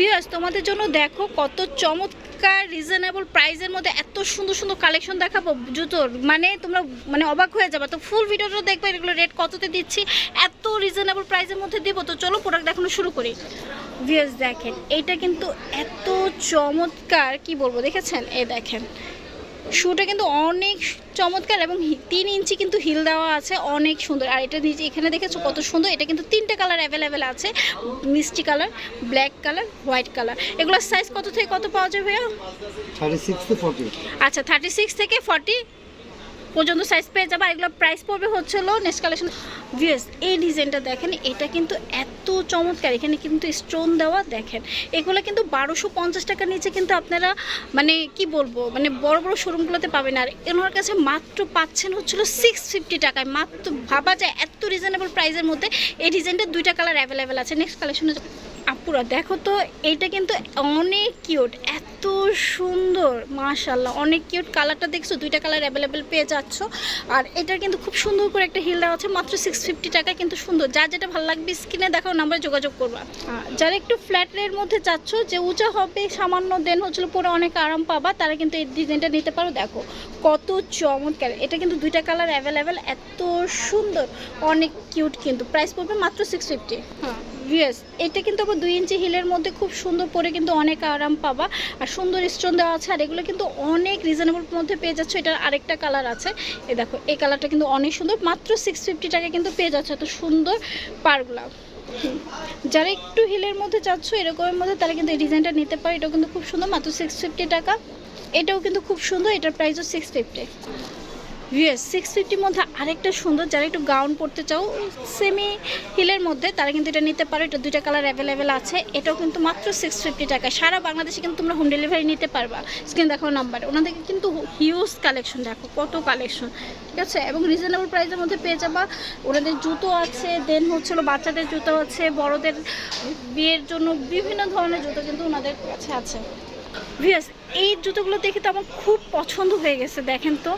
Viewers তোমাদের জন্য দেখো কত চমৎকার রিজনেবল প্রাইসের মধ্যে এত সুন্দর সুন্দর কালেকশন দেখাবো জুতোর। মানে তোমরা মানে অবাক হয়ে যাবে। তো ফুল ভিডিওটা দেখবে, এগুলো রেট কততে দিচ্ছি, এত রিজনেবল প্রাইসের মধ্যে দিব। তো চলো প্রোডাক্ট দেখানো শুরু করি। ভিউয়ার্স দেখেন, এইটা কিন্তু এত চমৎকার, কি বলব, দেখেছেন? এ দেখেন শুটা কিন্তু অনেক চমৎকার এবং তিন ইঞ্চি কিন্তু হিল দেওয়া আছে অনেক সুন্দর। আর এটা নিচে এখানে দেখেছ কত সুন্দর এটা কিন্তু তিনটে কালার অ্যাভেলেবেল আছে। মিষ্টি colour black colour white colour. এগুলোর সাইজ কত থেকে কত পাওয়া যাবে আচ্ছা থার্টি সিক্স থেকে ফর্টি পর্যন্ত সাইজ পেয়ে যাবে। আর এগুলো প্রাইস পড়বে হলো নেক্সট কালেকশন ভিএস এই ডিজাইনটা দেখেন, এটা কিন্তু এত চমৎকার। এখানে কিন্তু স্টোন দেওয়া, দেখেন। এগুলো কিন্তু বারোশো পঞ্চাশ টাকার নিচে কিন্তু আপনারা মানে কি বলব মানে বড় বড় শোরুমগুলোতে পাবেন। আর এনার কাছে মাত্র পাচ্ছেন হচ্ছিল সিক্স ফিফটি টাকায়। মাত্র ভাবা যায় এত রিজনেবল প্রাইসের মধ্যে। এই ডিজাইনটা দুইটা কালার অ্যাভেলেবেল আছে। নেক্সট কালেকশনে আপুরা দেখো তো, এইটা কিন্তু অনেক কিউট এত সুন্দর মাশাল্লাহ অনেক কিউট কালারটা দেখছ? দুইটা কালার অ্যাভেলেবেল পেয়ে যাচ্ছ। আর এটার কিন্তু খুব সুন্দর করে একটা হিল দেওয়া আছে, মাত্র সিক্স ফিফটি টাকা কিন্তু সুন্দর। যা যেটা ভালো লাগবে স্ক্রিনে দেখাও নাম্বারে যোগাযোগ করবা। যারা একটু ফ্ল্যাট রের মধ্যে চাচ্ছ, যে উঁচা হবে, সামান্য দেন হচ্ছিল পরে অনেক আরাম পাবা, তারা কিন্তু এই ডিজাইনটা নিতে পারো। দেখো, কত চমৎকার। এটা কিন্তু দুইটা কালার অ্যাভেলেবেল এত সুন্দর, অনেক কিউট কিন্তু। প্রাইস পড়বে মাত্র সিক্স ফিফটি হ্যাঁ ইয়েস এটা কিন্তু আবার দুই ইঞ্চি হিলের মধ্যে খুব সুন্দর পরে কিন্তু অনেক আরাম পাবা। আর সুন্দর স্টোন দেওয়া আছে, আর এগুলো কিন্তু অনেক রিজনেবল মধ্যে পেয়ে যাচ্ছ। এটার আরেকটা কালার আছে। এ দেখো, এই কালারটা কিন্তু অনেক সুন্দর। মাত্র সিক্স ফিফটি টাকা কিন্তু পেয়ে যাচ্ছে এত সুন্দর পারগুলা যারা একটু হিলের মধ্যে চাচ্ছ, এরকমের মধ্যে তারা কিন্তু এই ডিজাইনটা নিতে পারে। এটাও কিন্তু খুব সুন্দর, মাত্র সিক্স ফিফটি টাকা। এটাও কিন্তু খুব সুন্দর, এটার প্রাইসও সিক্স ফিফটি ইয়েস সিক্স ফিফটির মধ্যে আরেকটা সুন্দর, যারা একটু গাউন পরতে চাও সেমি হিলের মধ্যে, তারা কিন্তু এটা নিতে পারো। এটা দুইটা কালার অ্যাভেলেবেল আছে। এটাও কিন্তু মাত্র সিক্স ফিফটি টাকা। সারা বাংলাদেশে কিন্তু তোমরা হোম ডেলিভারি নিতে পারবা। স্ক্রিন দেখো নাম্বার ওনাদের কিন্তু হিউজ কালেকশন দেখো কত কালেকশন ঠিক আছে? এবং রিজনেবল প্রাইসের মধ্যে পেয়ে যাবা। ওনাদের জুতো আছে দেন হচ্ছিল বাচ্চাদের জুতো আছে, বড়দের বিয়ের জন্য বিভিন্ন ধরনের জুতো কিন্তু ওনাদের কাছে আছে। ভিয়াস এই জুতোগুলো দেখে তো আমার খুব পছন্দ হয়ে গেছে, দেখেন তো।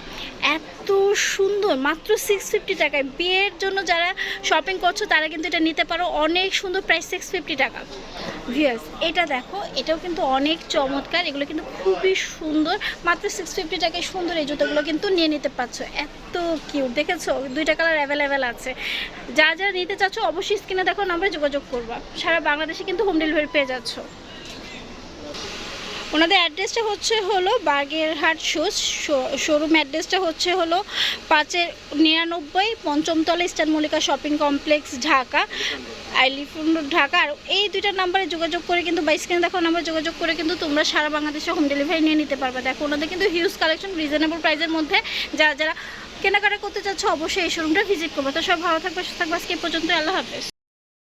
এত সুন্দর, মাত্র সিক্স ফিফটি টাকায়। বিয়ের জন্য যারা শপিং করছ, তারা কিন্তু এটা নিতে পারো। অনেক সুন্দর প্রাইস সিক্স ফিফটি টাকা। ভিয়াস এটা দেখো, এটাও কিন্তু অনেক চমৎকার। এগুলো কিন্তু খুবই সুন্দর। মাত্র সিক্স ফিফটি টাকায় সুন্দর এই জুতোগুলো কিন্তু নিয়ে নিতে পারছ। এত কিউট দেখেছ? দুইটা কালার অ্যাভেলেবেল আছে। যা যা নিতে চাচ্ছ, অবশ্যই স্ক্রিনে দেখো নাম্বারে যোগাযোগ করবা। সারা বাংলাদেশে কিন্তু হোম ডেলিভারি পেয়ে যাচ্ছ। ওনাদের অ্যাড্রেসটা হচ্ছে হলো বাগেরহাট শুজ শোরুম অ্যাড্রেসটা হচ্ছে হলো পাঁচের নিরানব্বই পঞ্চমতলা Eastern Mallika shopping complex Dhaka আইলিফুন Dhaka. আর এই দুইটা নাম্বারে যোগাযোগ করে কিন্তু বা স্ক্রিনে দেখো নাম্বার যোগাযোগ করে কিন্তু তোমরা সারা বাংলাদেশে হোম ডেলিভারি নিয়ে নিতে পারবে। দেখো, ওনাদের কিন্তু হিউজ কালেকশন রিজনেবল প্রাইসের মধ্যে যারা যারা কেনাকাটা করতে চাচ্ছ অবশ্যই এই শোরুমটা ভিজিট করবে। তো সব ভালো থাকবে, সুস্থ থাকবে। আজকে পর্যন্ত আল্লাহ হাফেজ।